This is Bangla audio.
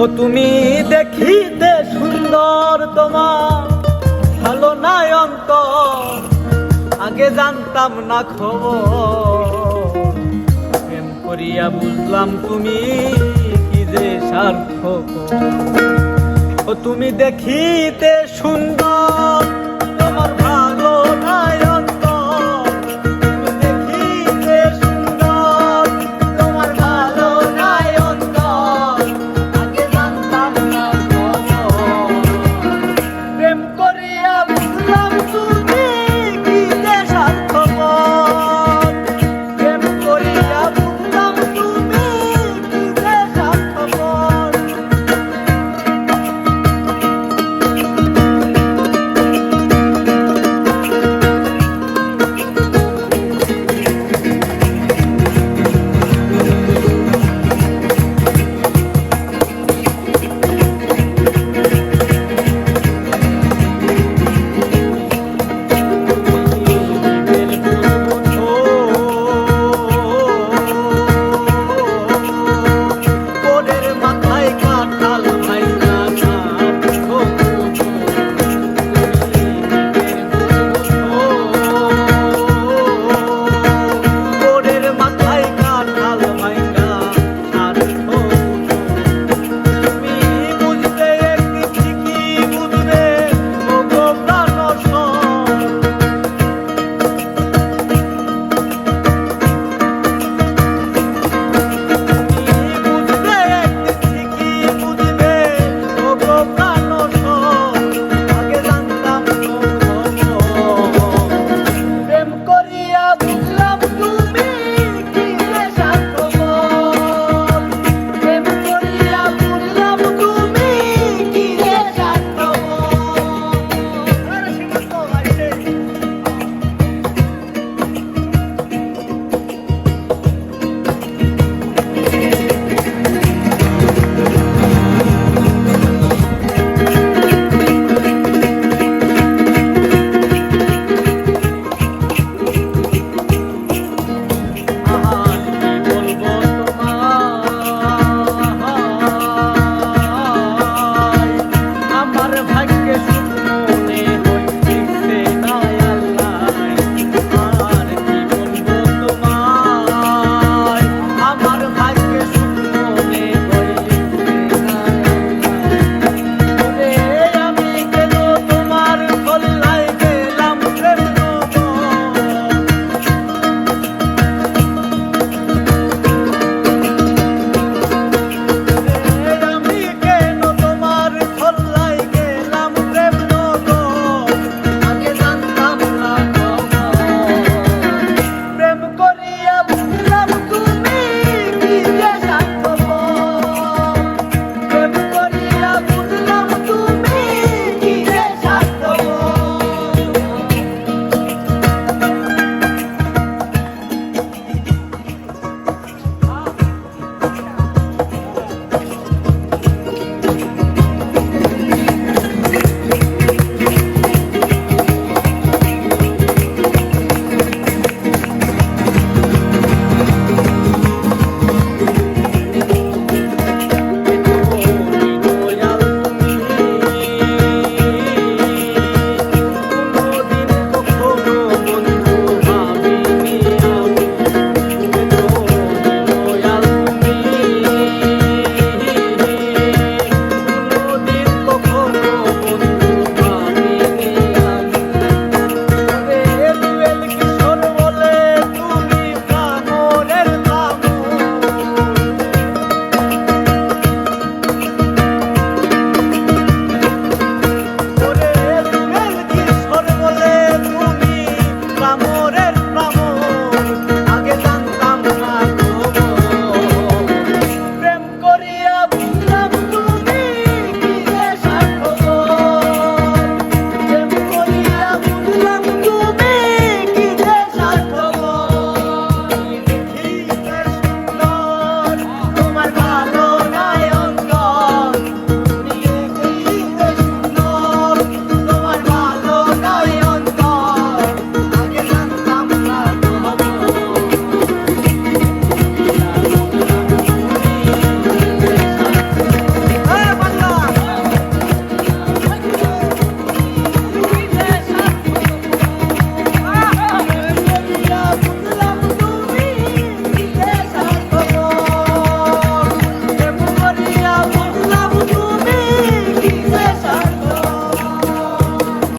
ও তুমি দেখিতে সুন্দর তোমার ভালো নাই অন্তর। আগে জানতাম না খবর। প্রেম করিয়া বুঝলাম তুমি কি যে সার্থক। ও তুমি দেখিতে সুন্দর